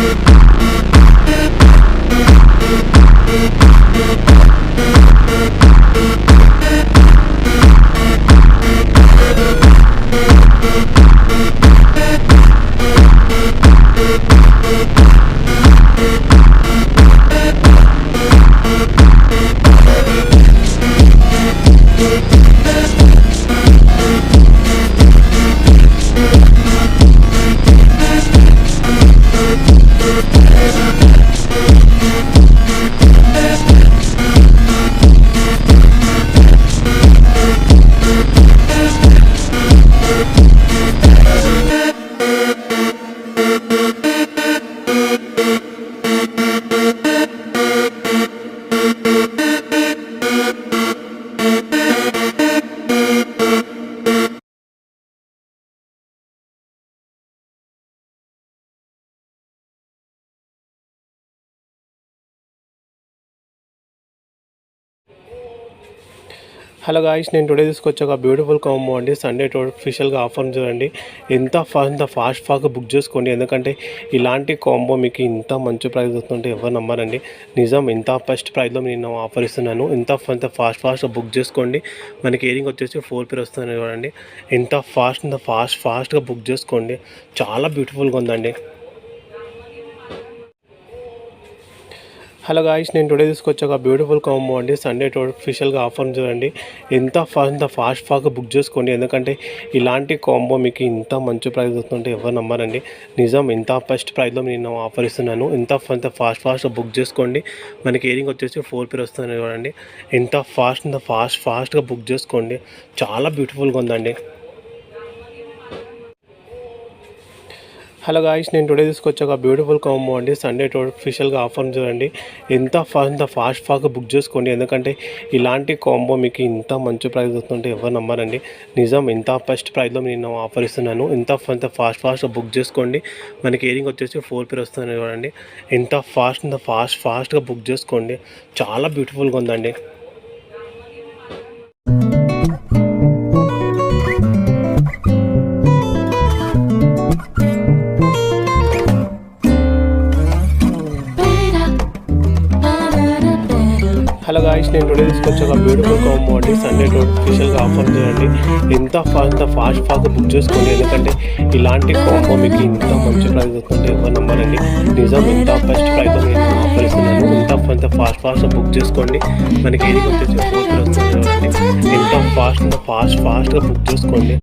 good. Hello guys నేను today తీసుకొచ్చి ఒక బ్యూటిఫుల్ కాంబో అండి. సండే టూ స్పెషల్గా ఆఫర్ చూడండి. ఎంత ఫాస్ట్ అంత ఫాస్ట్ ఫాస్ట్ బుక్ చేసుకోండి. ఎందుకంటే ఇలాంటి కాంబో మీకు ఇంత మంచి ప్రైస్ వస్తుంటే ఎవరు నమ్మరండి. నిజం ఇంత ఫస్ట్ ప్రైస్లో నేను ఆఫర్ ఇస్తున్నాను. ఇంత అంత ఫాస్ట్ ఫాస్ట్గా బుక్ చేసుకోండి. మనకి ఇయరింగ్ వచ్చేసి ఫోర్ పేర్ వస్తుంది చూడండి. ఎంత ఫాస్ట్ ఇంత ఫాస్ట్ ఫాస్ట్గా బుక్ చేసుకోండి. చాలా బ్యూటిఫుల్గా ఉందండి. హలో గాయస్ నేను టుడే తీసుకొచ్చి ఒక బ్యూటిఫుల్ కాంబో అండి. సండే టూ స్పెషల్గా ఆఫర్ చూడండి. ఎంత ఫాస్ట్ ఇంత ఫాస్ట్ ఫాస్ట్గా బుక్ చేసుకోండి. ఎందుకంటే ఇలాంటి కాంబో మీకు ఇంత మంచి ప్రైస్ వస్తుంటే ఎవరు నమ్మరండి. నిజం ఇంత ఫస్ట్ ప్రైస్లో నేను ఆఫర్ ఇస్తున్నాను. ఇంత ఇంత ఫాస్ట్ ఫాస్ట్గా బుక్ చేసుకోండి. మనకి ఇయరింగ్ వచ్చేసి ఫోర్ పేర్ వస్తుంది చూడండి. ఎంత ఫాస్ట్ ఇంత ఫాస్ట్ ఫాస్ట్గా బుక్ చేసుకోండి. చాలా బ్యూటిఫుల్గా ఉందండి. హలో గాయస్ నేను టుడే తీసుకొచ్చి ఒక బ్యూటిఫుల్ కాంబో అండి. సండే టూ స్పెషల్గా ఆఫర్ చూడండి. ఎంత ఫాస్ట్ అంత ఫాస్ట్ ఫాస్ట్గా బుక్ చేసుకోండి. ఎందుకంటే ఇలాంటి కాంబో మీకు ఇంత మంచి ప్రైస్ వస్తుంటే ఎవరు నమ్మరండి. నిజం ఇంత ఫస్ట్ ప్రైస్లో నేను ఆఫర్ ఇస్తున్నాను. ఇంత అంత ఫాస్ట్ ఫాస్ట్గా బుక్ చేసుకోండి. మనకి ఇయరింగ్ వచ్చేసి ఫోర్ పేర్ వస్తుంది చూడండి. ఎంత ఫాస్ట్ ఇంత ఫాస్ట్ ఫాస్ట్గా బుక్ చేసుకోండి. చాలా బ్యూటిఫుల్గా ఉందండి. హలో గాయస్ నేను టుడే తీసుకొచ్చి ఒక బ్యూటిఫుల్ కాంబో అండి. సండే టూ స్పెషల్గా ఆఫర్ చేయండి. ఎంత ఫాస్ట్ ఫాస్ట్ ఫాస్ట్ బుక్ చేసుకోండి. ఎందుకంటే ఇలాంటి కాంబో మీకు ఇంత మంచి ప్రైస్ వస్తుంటే ఎవరు నమ్మరండి? నిజం ఇంత ఫస్ట్ ప్రైస్ ఆఫర్ ఇస్తున్నాను ఇంత అంత ఫాస్ట్ ఫాస్ట్ బుక్ చేసుకోండి. మనకి ఏది వచ్చేసి ఫోర్ ఎంత ఫాస్ట్ ఫాస్ట్ ఫాస్ట్గా బుక్ చేసుకోండి.